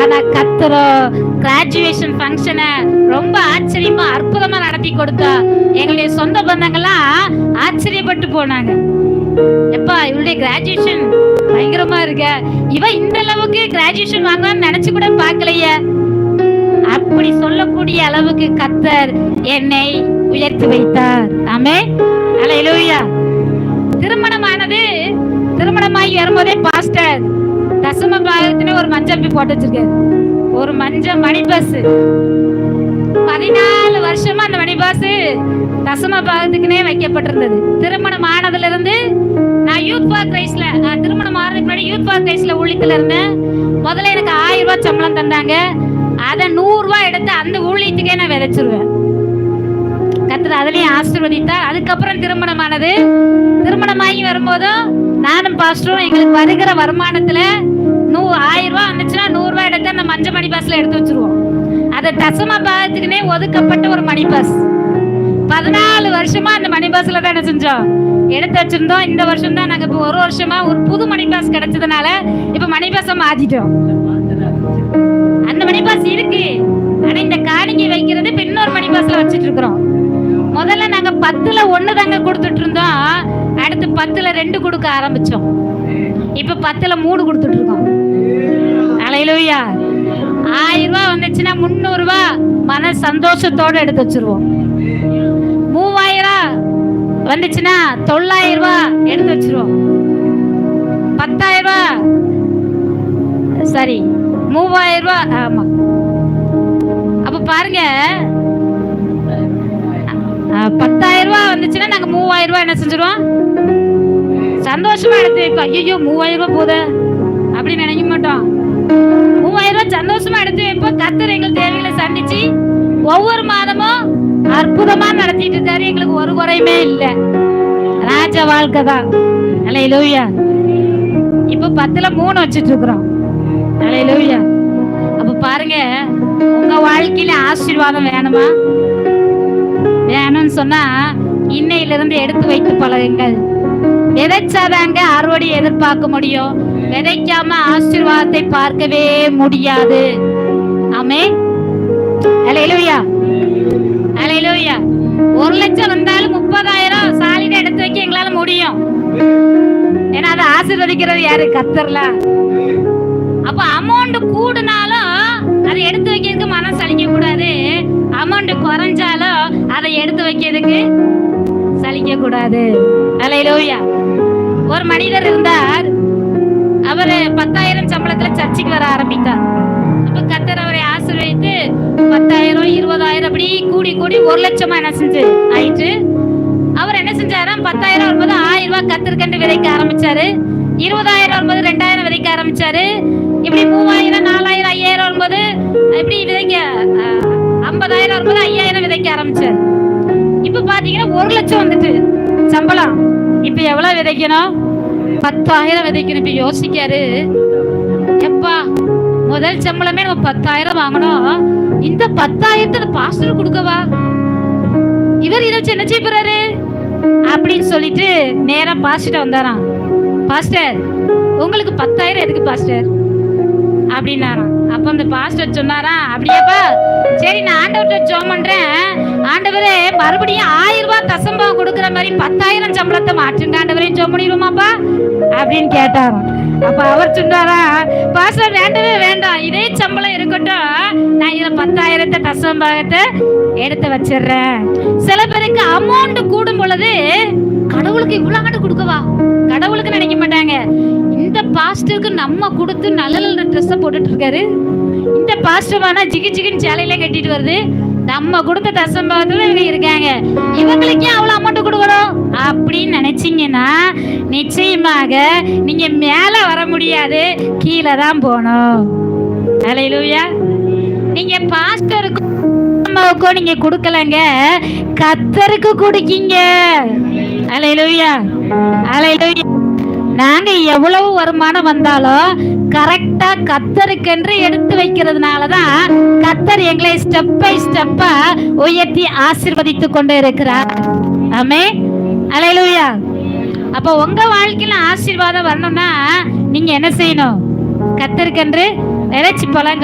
ஆனா கத்தரோ கிராஜுவேஷன் ஃபங்க்ஷனை ரொம்ப ஆச்சரியமா அற்புதமா நடத்தி கொடுத்தா. எங்களுடைய சொந்த பந்தங்கள்லாம் ஆச்சரியப்பட்டு போனாங்க. எப்பா இவளுடைய கிராஜுவேஷன் பயங்கரமா இருக்க. இவ இந்த அளவுக்கு கிராஜுவேஷன் வாங்கலாம்னு நினைச்சு கூட பாக்கலையே அப்படி சொல்லக்கூடிய அளவுக்கு கத்தர் என்னை உயர்த்தி வைத்தார். ஆமே அல்லேலூயா திருமணமானது திருமணமாகி வரும்போதே பாஸ்டர் ஒரு மஞ்சப்பி போட்டு வச்சிருக்காரு. ஒரு மஞ்ச மணி பஸ் பதினாலு வருஷமா அந்த மணி பாஸ் தசம பாகத்துக்குனே வைக்கப்பட்டிருந்தது. திருமணம் ஆனதுல இருந்து நான் யூத் பார்க் ரைஸ்ல நான் திருமணம் ஆறதுக்கு முன்னாடி யூத் பார்க் ரைஸ்ல ஊழியத்துல இருந்தேன். முதல்ல எனக்கு ஆயிரம் ரூபாய் சம்பளம் தந்தாங்க. அதை நூறு ரூபாய் எடுத்து அந்த ஊழியத்துக்கே நான் விதைச்சிருவேன். கத்தர் அதுலயும் ஆசீர்வதித்தா. அதுக்கப்புறம் திருமணமானது. திருமணமாகி வரும்போதும் நானும் பாஸ்டரும் எங்களுக்கு வருகிற வருமானத்துல நூ ஆயிரம் ரூபாய் வந்துச்சுன்னா நூறு ரூபாய் எடுத்து அந்த மஞ்ச மணி பாஸ்ல எடுத்து வச்சிருவோம். அதை தசம பாகத்துக்குனே ஒதுக்கப்பட்ட ஒரு மணி பாஸ் பதினாலு வருஷமா அந்த மணி பாஸ்ல தான் என்ன செஞ்சோம்? எடுத்து வச்சிருந்தோம். இந்த வருஷம் தான் நாங்க இப்போ ஒரு வருஷமா ஒரு புது மணி பாஸ் கிடைச்சதுனால இப்ப மணி பாஸை மாத்திட்டோம். அந்த மணி பாஸ் இருக்கு. ஆனா இந்த காணிக்கை வைக்கிறது இப்ப இன்னொரு மணி பாஸ்ல வச்சிட்டு இருக்கிறோம். பத்துல ஒண்ணு தாங்க கொடுத்துட்டு இருந்தோம் அடுத்து பத்துல ரெண்டு கொடுக்க ஆரம்பிச்சோம். இப்ப பத்துல மூணு கொடுத்துட்டு இருக்கோம் அலையிலோயா. ஆயிரம் ரூபாய் வந்துச்சுன்னா முந்நூறு ரூபாய் மன சந்தோஷத்தோட எடுத்து வச்சிருவோம். மூவாயிரம் வந்துச்சுன்னா தொள்ளாயிரம் ரூபாய் எடுத்து வச்சிருவோம். பத்தாயிரம் ரூபாய் சரி மூவாயிரம் ரூபாய் ஆமா. அப்ப பாருங்க பத்தாயிரம் ரூபாய் வந்துச்சுன்னா நாங்க மூவாயிரம் ரூபாய் என்ன செஞ்சிருவோம்? சந்தோஷமா எடுத்து வைப்போம். ஐயோ மூவாயிரம் ரூபாய் போதே அப்படின்னு நினைக்க மாட்டோம். மூவாயிரம் ரூபாய் சந்தோஷமா எடுத்து வைப்போம். கத்தர் எங்களுக்கு தேவைகளை சந்திச்சு ஒவ்வொரு மாதமும் அற்புதமா நடத்திட்டு இருக்காரு. எங்களுக்கு ஒரு குறையுமே இல்லை. ராஜ வாழ்க்கை தான். அலையிலூயா. இப்ப பத்துல மூணு வச்சிட்டு இருக்கிறோம். அலையிலூயா. அப்ப பாருங்க உங்க வாழ்க்கையில ஆசீர்வாதம் வேணுமா? வேணும்னு சொன்னா இன்னையில இருந்து எடுத்து வைத்து பழகுங்கள். விதைச்சாதாங்க அறுவடை எதிர்பார்க்க முடியும். விதைக்காம ஆசீர்வாதத்தை பார்க்கவே முடியாது. ஆமே அலையிலூயா. அலையிலூயா. ஒரு லட்சம் வந்தாலும் முப்பதாயிரம் சாலிட எடுத்து வைக்க எங்களால முடியும். ஏன்னா அதை ஆசீர்வதிக்கிறது யாரு? கத்தர்ல அப்ப அமௌண்ட் கூடுனாலும் அதை எடுத்து வைக்கிறதுக்கு மனசு அழிக்க கூடாது அமௌண்ட் அதை எடுத்து வைக்கிறதுக்கு சலிக்க கூடாது அலையிலோயா. ஒரு மனிதர் இருந்தார். அவர் பத்தாயிரம் சம்பளத்துல சர்ச்சைக்கு வர ஆரம்பித்தார். அப்ப கத்தர் அவரை ஆசிர்வதித்து பத்தாயிரம் இருபதாயிரம் அப்படி கூடி கூடி ஒரு லட்சமா என்ன செஞ்சு ஆயிட்டு அவர் என்ன செஞ்சாராம்? பத்தாயிரம் வரும்போது ஆயிரம் ரூபாய் கத்திருக்கண்டு விதைக்க ஆரம்பிச்சாரு. இருபதாயிரம் வரும்போது ரெண்டாயிரம் விதைக்க ஆரம்பிச்சாரு. இப்படி மூவாயிரம் நாலாயிரம் ஐயாயிரம் வரும்போது இப்படி விதைக்க ஐம்பதாயிரம் வரும்போது ஐயாயிரம் விதைக்க ஆரம்பிச்சாரு. ஒரு லட்சம் வந்துட்டு சம்பளம். இப்ப எவ்வளவு விதைக்கணும்? பத்தாயிரம் விதைக்கணும். இப்ப யோசிக்காரு. எப்பா முதல் சம்பளமே நம்ம பத்தாயிரம் வாங்கணும். இந்த பத்தாயிரத்தை பாஸ்டர் கொடுக்கவா? இவர் இதை என்ன செய்யறாரு அப்படின்னு சொல்லிட்டு நேரா பாஸ்டர் வந்தாராம். பாஸ்டர் உங்களுக்கு பத்தாயிரம் எதுக்கு பாஸ்டர்? அப்படின்னாராம் அப்ப அந்த பாஸ்டர் சொன்னாரா? அப்படியாப்பா? சரி நான் ஆண்டவர்கிட்ட ஜோம் பண்றேன் ஆண்டவரே மறுபடியும் ஆயிரம் ரூபாய் தசம்பா கொடுக்குற மாதிரி பத்தாயிரம் சம்பளத்தை மாற்றுங்க ஆண்டவரையும் ஜோம் பண்ணிடுவோமாப்பா? அப்படின்னு கேட்டாராம். அப்ப அவர் சொன்னாரா பாஸ்டர் வேண்டவே வேண்டாம். இதே சம்பளம் இருக்கட்டும். நான் இதுல பத்தாயிரத்தை தசம்பாகத்தை எடுத்து வச்சிடுறேன். சில பேருக்கு அமௌண்ட் கூடும் பொழுது கடவுளுக்கு இவ்வளவு ஆண்டு கொடுக்கவா கடவுளுக்கு நினைக்க மாட்டாங்க. இந்த பாஸ்டருக்கு நம்ம கொடுத்து நல்ல நல்ல ட்ரெஸ்ஸை போட்டுட்டு இருக்காரு. இந்த பாஸ்டர் ஜிகி ஜிகின்னு சேலையில கட்டிட்டு வருது. நம்ம கொடுத்த தசம்பாகத்துல இவங்க இருக்காங்க. இவங்களுக்கு ஏன் அவ்வளவு அமௌண்ட் கொடுக்கணும்? அப்படின்னு நினச்சிங்கன்னா நிச்சயமாக நீங்கள் மேலே வர முடியாது கீழே தான் போகணும். அலையிலூயா நீங்கள் பாஸ்டருக்கும் அம்மாவுக்கும் நீங்கள் கொடுக்கலங்க கத்தருக்கு கொடுக்கீங்க. அலையிலூயா அலையிலூயா நாங்க எவ்வளவு வருமானம் வந்தாலும் கரெக்டா கத்தருக்கென்று எடுத்து வைக்கிறதுனால தான் கத்தர் எங்களை ஸ்டெப் பை ஸ்டெப்பா உயர்த்தி ஆசிர்வதித்து கொண்டு இருக்கிறார். ஆமே அலையலூயா. அப்போ உங்க வாழ்க்கையில ஆசீர்வாதம் வரணும்னா நீங்க என்ன செய்யணும்? கத்தருக்கென்று விதைச்சு பழங்க